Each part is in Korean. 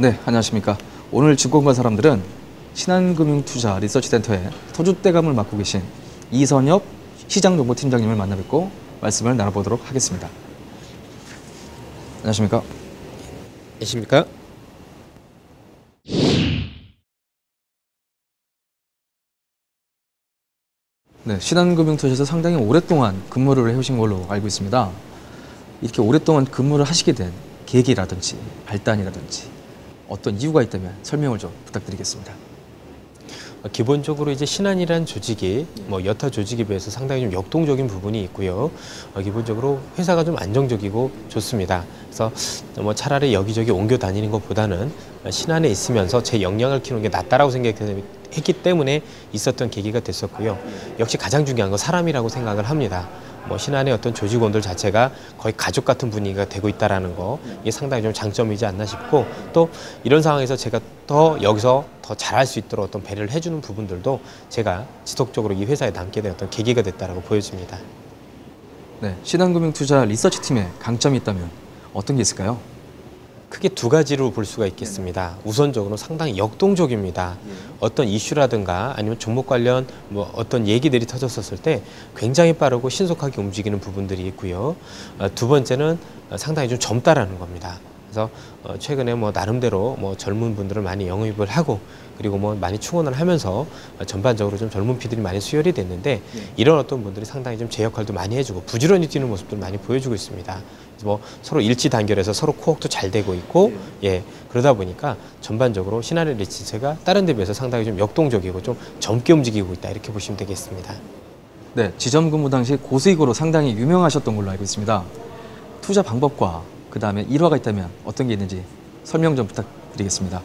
네, 안녕하십니까. 오늘 증권가 사람들은 신한금융투자 리서치센터의 터줏대감을 맡고 계신 이선엽 시장정보팀장님을 만나 뵙고 말씀을 나눠보도록 하겠습니다. 안녕하십니까. 계십니까? 네, 신한금융투자에서 상당히 오랫동안 근무를 해오신 걸로 알고 있습니다. 이렇게 오랫동안 근무를 하시게 된 계기라든지 발단이라든지 어떤 이유가 있다면 설명을 좀 부탁드리겠습니다. 어, 기본적으로 이제 신한이란 조직이 뭐 여타 조직에 비해서 상당히 좀 역동적인 부분이 있고요. 어, 기본적으로 회사가 좀 안정적이고 좋습니다. 그래서 뭐 차라리 여기저기 옮겨 다니는 것보다는 신한에 있으면서 제 역량을 키우는 게 낫다라고 생각했기 때문에 있었던 계기가 됐었고요. 역시 가장 중요한 건 사람이라고 생각을 합니다. 뭐 신한의 어떤 조직원들 자체가 거의 가족 같은 분위기가 되고 있다라는 거 이게 상당히 좀 장점이지 않나 싶고 또 이런 상황에서 제가 더 여기서 더 잘할 수 있도록 어떤 배려를 해주는 부분들도 제가 지속적으로 이 회사에 남게 된 어떤 계기가 됐다라고 보여집니다. 네, 신한금융투자 리서치팀에 강점이 있다면 어떤 게 있을까요? 크게 두 가지로 볼 수가 있겠습니다. 우선적으로 상당히 역동적입니다. 어떤 이슈라든가 아니면 종목 관련 뭐 어떤 얘기들이 터졌었을 때 굉장히 빠르고 신속하게 움직이는 부분들이 있고요. 어, 두 번째는 상당히 좀 젊다라는 겁니다. 그래서 어, 최근에 뭐 나름대로 뭐 젊은 분들을 많이 영입을 하고 그리고 뭐 많이 충원을 하면서 전반적으로 좀 젊은 피들이 많이 수혈이 됐는데 이런 어떤 분들이 상당히 좀 제 역할도 많이 해주고 부지런히 뛰는 모습들을 많이 보여주고 있습니다. 뭐 서로 일치 단결해서 서로 코어도 잘 되고 있고 예 그러다 보니까 전반적으로 신한의 리치체가 다른 데 비해서 상당히 좀 역동적이고 좀 젊게 움직이고 있다 이렇게 보시면 되겠습니다. 네, 지점 근무 당시 고수익으로 상당히 유명하셨던 걸로 알고 있습니다. 투자 방법과 그 다음에 일화가 있다면 어떤 게 있는지 설명 좀 부탁드리겠습니다.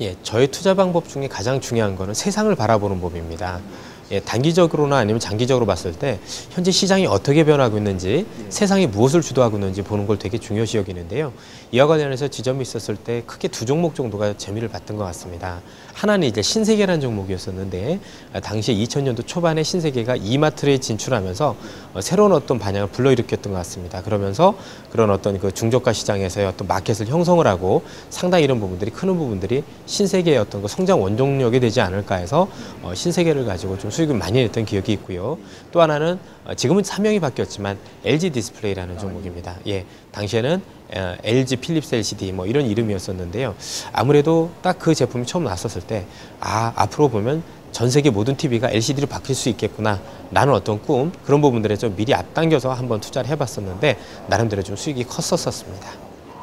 예, 저의 투자 방법 중에 가장 중요한 거는 세상을 바라보는 법입니다. 예, 단기적으로나 아니면 장기적으로 봤을 때 현재 시장이 어떻게 변하고 있는지 세상이 무엇을 주도하고 있는지 보는 걸 되게 중요시 여기는데요. 이와 관련해서 지점이 있었을 때 크게 두 종목 정도가 재미를 봤던 것 같습니다. 하나는 이제 신세계라는 종목이었었는데 아, 당시 2000년도 초반에 신세계가 이마트에 진출하면서 어, 새로운 어떤 반향을 불러일으켰던 것 같습니다. 그러면서 그런 어떤 그 중저가 시장에서의 어떤 마켓을 형성을 하고 상당히 이런 부분들이 크는 부분들이 신세계의 어떤 그 성장 원동력이 되지 않을까 해서 어, 신세계를 가지고 좀 수익을 많이 냈던 기억이 있고요. 또 하나는 어, 지금은 사명이 바뀌었지만 LG 디스플레이라는 종목입니다. 예, 당시에는 어, LG 필립스 LCD 뭐 이런 이름이었었는데요. 아무래도 딱 그 제품이 처음 나왔었을 때, 아, 앞으로 보면 전 세계 모든 TV가 LCD로 바뀔 수 있겠구나. 라는 어떤 꿈, 그런 부분들에 좀 미리 앞당겨서 한번 투자를 해봤었는데, 나름대로 좀 수익이 컸었습니다.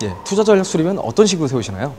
예, 투자 전략 수립은 어떤 식으로 세우시나요?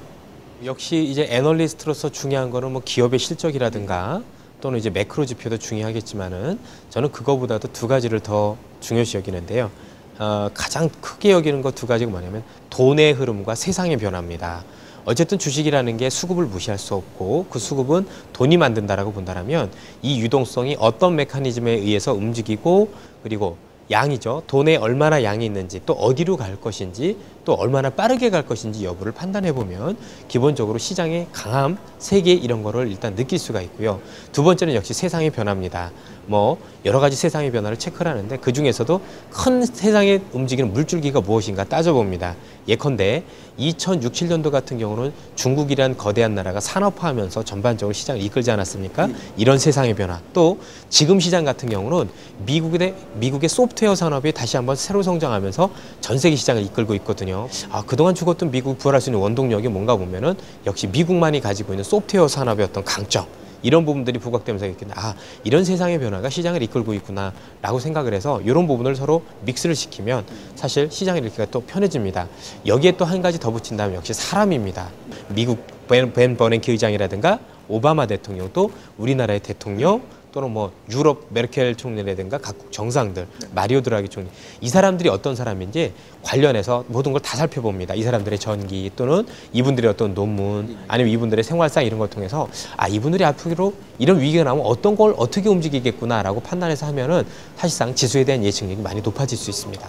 역시 이제 애널리스트로서 중요한 거는 뭐 기업의 실적이라든가 또는 이제 매크로 지표도 중요하겠지만은 저는 그거보다도 두 가지를 더 중요시 여기는데요. 어, 가장 크게 여기는 것 두 가지가 뭐냐면 돈의 흐름과 세상의 변화입니다. 어쨌든 주식이라는 게 수급을 무시할 수 없고 그 수급은 돈이 만든다라고 본다면 이 유동성이 어떤 메커니즘에 의해서 움직이고 그리고 양이죠. 돈에 얼마나 양이 있는지 또 어디로 갈 것인지 또 얼마나 빠르게 갈 것인지 여부를 판단해 보면 기본적으로 시장의 강함, 세계 이런 거를 일단 느낄 수가 있고요. 두 번째는 역시 세상의 변화입니다. 뭐 여러 가지 세상의 변화를 체크를 하는데 그 중에서도 큰 세상에 움직이는 물줄기가 무엇인가 따져봅니다. 예컨대 2006, 7년도 같은 경우는 중국이란 거대한 나라가 산업화하면서 전반적으로 시장을 이끌지 않았습니까? 이런 세상의 변화. 또 지금 시장 같은 경우는 미국의 미국의 소프트웨어 산업이 다시 한번 새로 성장하면서 전 세계 시장을 이끌고 있거든요. 아, 그동안 죽었던 미국 부활할 수 있는 원동력이 뭔가 보면은 역시 미국만이 가지고 있는 소프트웨어 산업의 어떤 강점. 이런 부분들이 부각되면서 이렇게 아 이런 세상의 변화가 시장을 이끌고 있구나라고 생각을 해서 이런 부분을 서로 믹스를 시키면 사실 시장이 이렇게 또 편해집니다. 여기에 또 한 가지 더 붙인다면 역시 사람입니다. 미국 벤, 벤 버냉키 의장이라든가 오바마 대통령 또 우리나라의 대통령 또는 뭐 유럽 메르켈 총리라든가 각국 정상들 마리오 드라기 총리 이 사람들이 어떤 사람인지 관련해서 모든 걸 다 살펴봅니다. 이 사람들의 전기 또는 이분들의 어떤 논문 아니면 이분들의 생활상 이런 걸 통해서 아 이분들이 앞으로 이런 위기가 나오면 어떤 걸 어떻게 움직이겠구나라고 판단해서 하면은 사실상 지수에 대한 예측력이 많이 높아질 수 있습니다.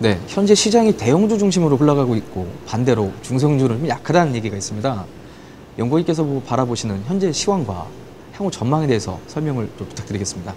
네, 현재 시장이 대형주 중심으로 흘러가고 있고 반대로 중성주는 약하다는 얘기가 있습니다. 연구위께서 바라보시는 현재 시황과 향후 전망에 대해서 설명을 좀 부탁드리겠습니다.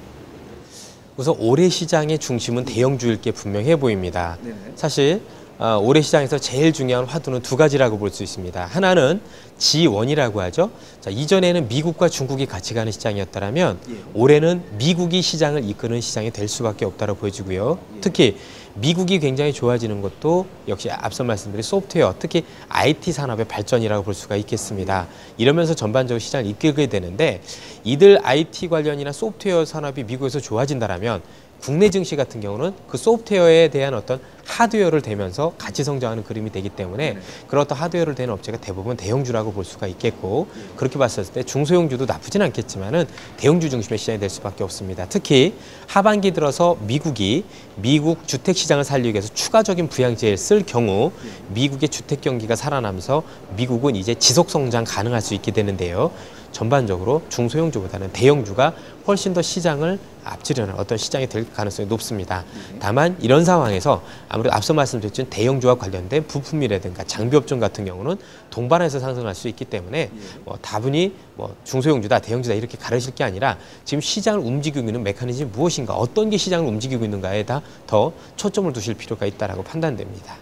우선 올해 시장의 중심은 대형주일 게 분명해 보입니다. 네. 사실 어, 올해 시장에서 제일 중요한 화두는 두 가지라고 볼 수 있습니다. 하나는 G1이라고 하죠. 자, 이전에는 미국과 중국이 같이 가는 시장이었다면 올해는 미국이 시장을 이끄는 시장이 될 수밖에 없다고 보여지고요. 특히 미국이 굉장히 좋아지는 것도 역시 앞서 말씀드린 소프트웨어, 특히 IT 산업의 발전이라고 볼 수가 있겠습니다. 이러면서 전반적으로 시장을 이끌게 되는데 이들 IT 관련이나 소프트웨어 산업이 미국에서 좋아진다라면 국내 증시 같은 경우는 그 소프트웨어에 대한 어떤 하드웨어를 대면서 같이 성장하는 그림이 되기 때문에 그런 어떤 하드웨어를 대는 업체가 대부분 대형주라고 볼 수가 있겠고 그렇게 봤을 때 중소형주도 나쁘진 않겠지만은 대형주 중심의 시장이 될 수밖에 없습니다. 특히 하반기 들어서 미국이 미국 주택 시장을 살리기 위해서 추가적인 부양제를 쓸 경우 미국의 주택 경기가 살아나면서 미국은 이제 지속 성장 가능할 수 있게 되는데요. 전반적으로 중소형주보다는 대형주가 훨씬 더 시장을 앞지르는 어떤 시장이 될 가능성이 높습니다. 다만 이런 상황에서 아무래도 앞서 말씀드렸던 대형주와 관련된 부품이라든가 장비 업종 같은 경우는 동반해서 상승할 수 있기 때문에 뭐 다분히 뭐 중소형주다 대형주다 이렇게 가르칠 게 아니라 지금 시장을 움직이고 있는 메커니즘이 무엇인가 어떤 게 시장을 움직이고 있는가에 다 더 초점을 두실 필요가 있다라고 판단됩니다.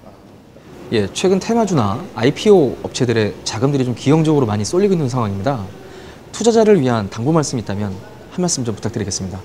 예, 최근 테마주나 IPO 업체들의 자금들이 좀 기형적으로 많이 쏠리고 있는 상황입니다. 투자자를 위한 당부 말씀 있다면 한 말씀 좀 부탁드리겠습니다.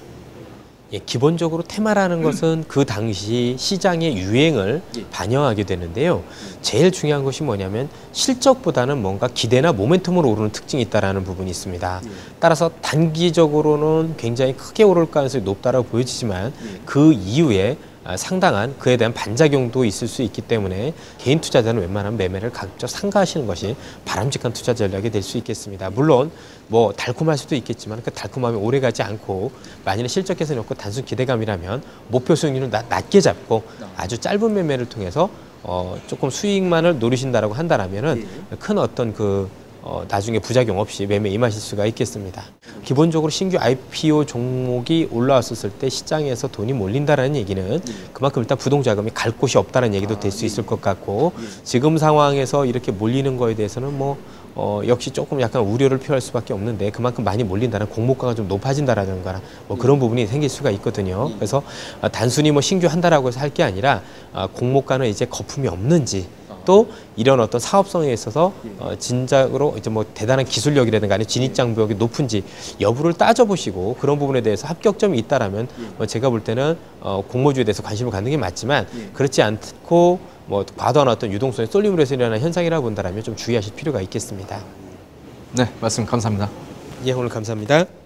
예, 기본적으로 테마라는 것은 그 당시 시장의 유행을 반영하게 되는데요. 제일 중요한 것이 뭐냐면 실적보다는 뭔가 기대나 모멘텀으로 오르는 특징이 있다라는 부분이 있습니다. 따라서 단기적으로는 굉장히 크게 오를 가능성이 높다라고 보여지지만 그 이후에 아, 상당한 그에 대한 반작용도 있을 수 있기 때문에 개인 투자자는 웬만하면 매매를 가급적 상가하시는 것이 바람직한 투자 전략이 될 수 있겠습니다. 물론 뭐 달콤할 수도 있겠지만 그 달콤함이 오래 가지 않고 만일에 실적 개선이 없고 단순 기대감이라면 목표 수익률을 낮, 낮게 잡고 아주 짧은 매매를 통해서 어, 조금 수익만을 노리신다라고 한다라면은 큰 어떤 그 어, 나중에 부작용 없이 매매 임하실 수가 있겠습니다. 기본적으로 신규 IPO 종목이 올라왔었을 때 시장에서 돈이 몰린다라는 얘기는 그만큼 일단 부동 자금이 갈 곳이 없다는 얘기도 될수 있을 것 같고 지금 상황에서 이렇게 몰리는 거에 대해서는 뭐 어, 역시 조금 약간 우려를 표할 수밖에 없는데 그만큼 많이 몰린다는 공모가가 좀 높아진다라는 거나 뭐 그런 부분이 생길 수가 있거든요. 그래서 아, 단순히 뭐 신규 한다라고 해서 할 게 아니라 아, 공모가는 이제 거품이 없는지 또 이런 어떤 사업성에 있어서 어, 진작으로 이제 뭐 대단한 기술력이라든가 아니면 진입 장벽이 높은지 여부를 따져보시고 그런 부분에 대해서 합격점이 있다라면 뭐 제가 볼 때는 어, 공모주에 대해서 관심을 갖는 게 맞지만 그렇지 않고 뭐 과도한 어떤 유동성에 쏠림으로 해서 일어나는 현상이라고 본다라면 좀 주의하실 필요가 있겠습니다. 네, 말씀 감사합니다. 예, 오늘 감사합니다.